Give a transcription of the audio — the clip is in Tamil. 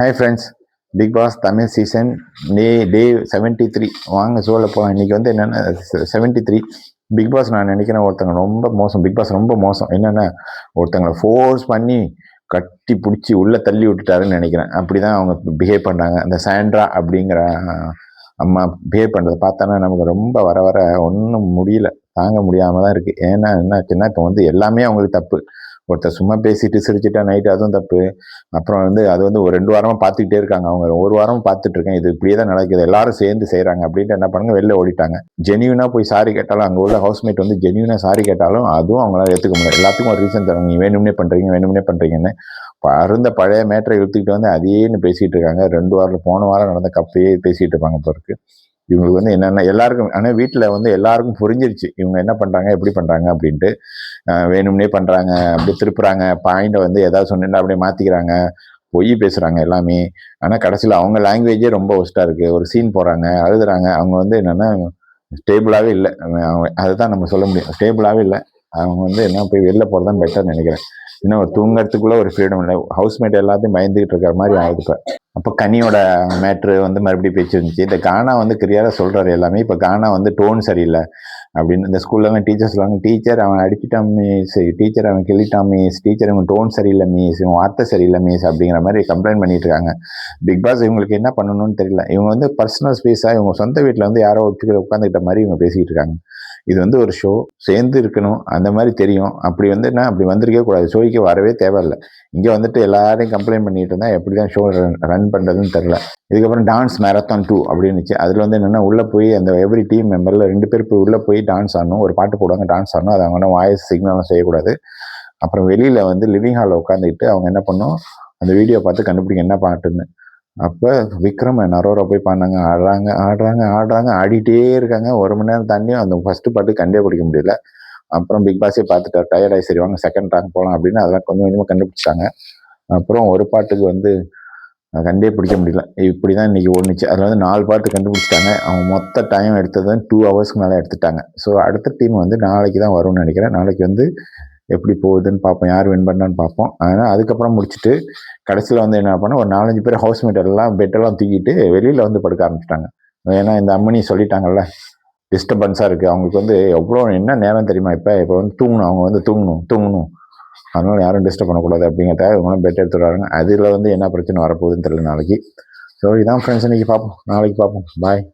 Hi friends Bigg Boss Tamil season day day seventy three வாங்க சொல்ல போகலாம் இன்றைக்கி வந்து என்னென்ன செவன்ட்டி த்ரீ பிக் பாஸ் நான் நினைக்கிறேன் ஒருத்தங்க ரொம்ப மோசம். பிக் பாஸ் ரொம்ப மோசம். என்னென்ன ஒருத்தங்களை ஃபோர்ஸ் பண்ணி கட்டி பிடிச்சி உள்ளே தள்ளி விட்டுட்டாருன்னு நினைக்கிறேன். அப்படி தான் அவங்க பிஹேவ் பண்ணுறாங்க அந்த சாண்ட்ரா அப்படிங்கிற அம்மா பிஹேவ் பண்ணுறதை பார்த்தோன்னா நமக்கு ரொம்ப வர வர ஒன்றும் முடியல. தாங்க முடியாமல் தான் இருக்குது ஏன்னா என்னாச்சுன்னா இப்போ வந்து எல்லாமே அவங்களுக்கு தப்பு. ஒருத்தர் சும்மா பேசிட்டு சிரிச்சுட்டா நைட்டு அதுவும் தப்பு. அப்புறம் வந்து அது வந்து ஒரு ரெண்டு வாரமாக பார்த்துக்கிட்டே இருக்காங்க அவங்க. ஒரு வாரம் பார்த்துட்டு இருக்கேன். இது இப்படியே தான் நடக்குது. எல்லாரும் சேர்ந்து செய்கிறாங்க அப்படின்ட்டு என்ன பண்ணுங்க? வெளில ஓடிட்டாங்க. ஜென்யூனாக போய் சாரி கேட்டாலும் அங்கே உள்ள ஹவுஸ்மேட் வந்து ஜெனியூனா சாரி கேட்டாலும் அதுவும் அவங்களால ஏற்றுக்க முடியாது எல்லாத்துக்கும் ஒரு ரீசன் தராங்க நீ வேணும்னே பண்ணுறீங்க வேணும்னே பண்ணுறீங்கன்னு அருந்த பழைய மேட்டரை இழுத்துக்கிட்டு வந்து அதேன்னு பேசிகிட்டு இருக்காங்க. ரெண்டு வாரம் போன வாரம் நடந்த கப்பையே பேசிகிட்டு இருப்பாங்க இப்போ இவங்களுக்கு வந்து என்னென்ன எல்லாருக்கும் ஆனால் வீட்டில் வந்து எல்லாருக்கும் புரிஞ்சிருச்சு. இவங்க என்ன பண்ணுறாங்க எப்படி பண்ணுறாங்க அப்படின்ட்டு. வேணும்னே பண்ணுறாங்க அப்படி திருப்புறாங்க. பாயிண்டை வந்து எதாவது சொன்னா அப்படியே மாற்றிக்கிறாங்க பொய் பேசுகிறாங்க எல்லாமே. ஆனால் கடைசியில் அவங்க லாங்குவேஜே ரொம்ப ஒஸ்ட்டாக இருக்குது ஒரு சீன் போகிறாங்க அழுதுறாங்க அவங்க வந்து என்னென்னா ஸ்டேபிளாகவே இல்லை. அவங்க அதுதான் நம்ம சொல்ல முடியும். ஸ்டேபிளாகவே இல்லை. அவங்க வந்து என்ன போய் வெளில போகிறது தான் பெட்டர்னு நினைக்கிறேன். இன்னும் ஒரு தூங்குறதுக்குள்ளே ஒரு ஃப்ரீடம் இல்லை. ஹவுஸ்மேட் எல்லாத்தையும் பயந்துக்கிட்டு இருக்கிற மாதிரி ஆகுது இப்போ. அப்போ கனியோட மேட்ரு வந்து மறுபடியும் பேச்சு இருந்துச்சு இந்த கானா வந்து கிளியராக சொல்கிறாரு எல்லாமே. இப்போ கானா வந்து டோன் சரியில்லை அப்படின்னு. இந்த ஸ்கூல்லலாம் டீச்சர்ஸ் சொல்லுவாங்க டீச்சர் அவன் அடிச்சிட்டான் மீஸ் டீச்சர் அவன் கிள்ளிட்டான் மீஸ் டீச்சர் இவன் டோன் சரியில்லை மீஸ் இவன் வார்த்தை சரியில்லை மீஸ் அப்படிங்கிற மாதிரி கம்ப்ளைண்ட் பண்ணிட்டு இருக்காங்க. பிக் பாஸ் இவங்களுக்கு என்ன பண்ணணும்னு தெரியல. இவங்க வந்து பர்சனல் ஸ்பேஸாக இவங்க சொந்த வீட்டில் வந்து யாரோ உட்காந்துக்கிட்ட மாதிரி இவங்க பேசிக்கிட்டு இருக்காங்க. இது வந்து ஒரு ஷோ சேர்ந்து இருக்கணும் அந்த மாதிரி தெரியும். அப்படி வந்து நான் அப்படி வந்திருக்கே கூடாது. ஷோய்க்கு வரவே தேவையில்லை. இங்கே வந்துட்டு எல்லாரையும் கம்ப்ளைண்ட் பண்ணிட்டு இருந்தால் எப்படி தான் ஷோ ரன் ரன் பண்ணுறதுன்னு தெரில இதுக்கப்புறம் டான்ஸ் மேரத்தான் டூ அப்படின்னுச்சு. அதில் வந்து என்னென்னா உள்ளே போய் அந்த எவ்ரி டீம் மெம்பரில் ரெண்டு பேர் போய் உள்ளே போய் டான்ஸ் ஆடணும். ஒரு பாட்டு போடுவாங்க டான்ஸ் ஆடணும். அது அவங்க வாய்ஸ் சிக்னலாம் செய்யக்கூடாது. அப்புறம் வெளியில் வந்து லிவிங் ஹாலில் உட்காந்துக்கிட்டு அவங்க என்ன பண்ணும் அந்த வீடியோ பார்த்து கண்டுபிடிக்க என்ன பாட்டுன்னு. அப்போ விக்ரம் நரோரா போய் பண்ணாங்க ஆடுறாங்க ஆடுறாங்க ஆடுறாங்க ஆடிட்டே இருக்காங்க. ஒரு மணி நேரம் தாண்டியும் அந்த ஃபஸ்ட்டு பாட்டு கண்டே பிடிக்க முடியல. அப்புறம் பிக் பாஸே பார்த்துட்டார் ஆகி சரி வாங்க செகண்ட் ரேங்க் போகலாம் அப்படின்னு அதெல்லாம் கொஞ்சம் கொஞ்சமாக கண்டுபிடிச்சாங்க. அப்புறம் ஒரு பாட்டுக்கு வந்து கண்டே பிடிக்க முடியல. இப்படி தான் இன்றைக்கி ஒன்றுச்சு அதில் வந்து நாலு பாட்டு கண்டுபிடிச்சிட்டாங்க. அவங்க மொத்த டைம் எடுத்தது டூ ஹவர்ஸ்க்கு மேலே எடுத்துட்டாங்க. ஸோ அடுத்த டீம் வந்து நாளைக்கு தான் வரும்னு நினைக்கிறேன். நாளைக்கு வந்து எப்படி போகுதுன்னு பார்ப்போம் யார் வின் பண்ணான்னு பார்ப்போம். அதனால் அதுக்கப்புறம் முடிச்சுட்டு கடைசியில் வந்து என்ன பண்ணால் ஒரு நாலஞ்சு பேர் ஹவுஸ்மேட் எல்லாம் பெட்டெல்லாம் தூக்கிட்டு வெளியில் வந்து படுக்க ஆரம்பிச்சிட்டாங்க. ஏன்னா இந்த அம்மனி சொல்லிட்டாங்கல்ல டிஸ்டர்பன்ஸாக இருக்குது அவங்களுக்கு வந்து எவ்வளோ என்ன நேரம் தெரியுமா இப்போ? இப்போ வந்து தூங்கணும் அவங்க வந்து தூங்கணும் தூங்கணும். அதனால் யாரும் டிஸ்டர்ப் பண்ணக்கூடாது அப்படிங்கிறத இவங்களும் பெட் எடுத்துடுறாங்க அதில் வந்து என்ன பிரச்சனை வரப்போகுதுன்னு தெரியல நாளைக்கு. ஸோ இதான் ஃப்ரெண்ட்ஸ் இன்றைக்கி பார்ப்போம். நாளைக்கு பார்ப்போம். பாய்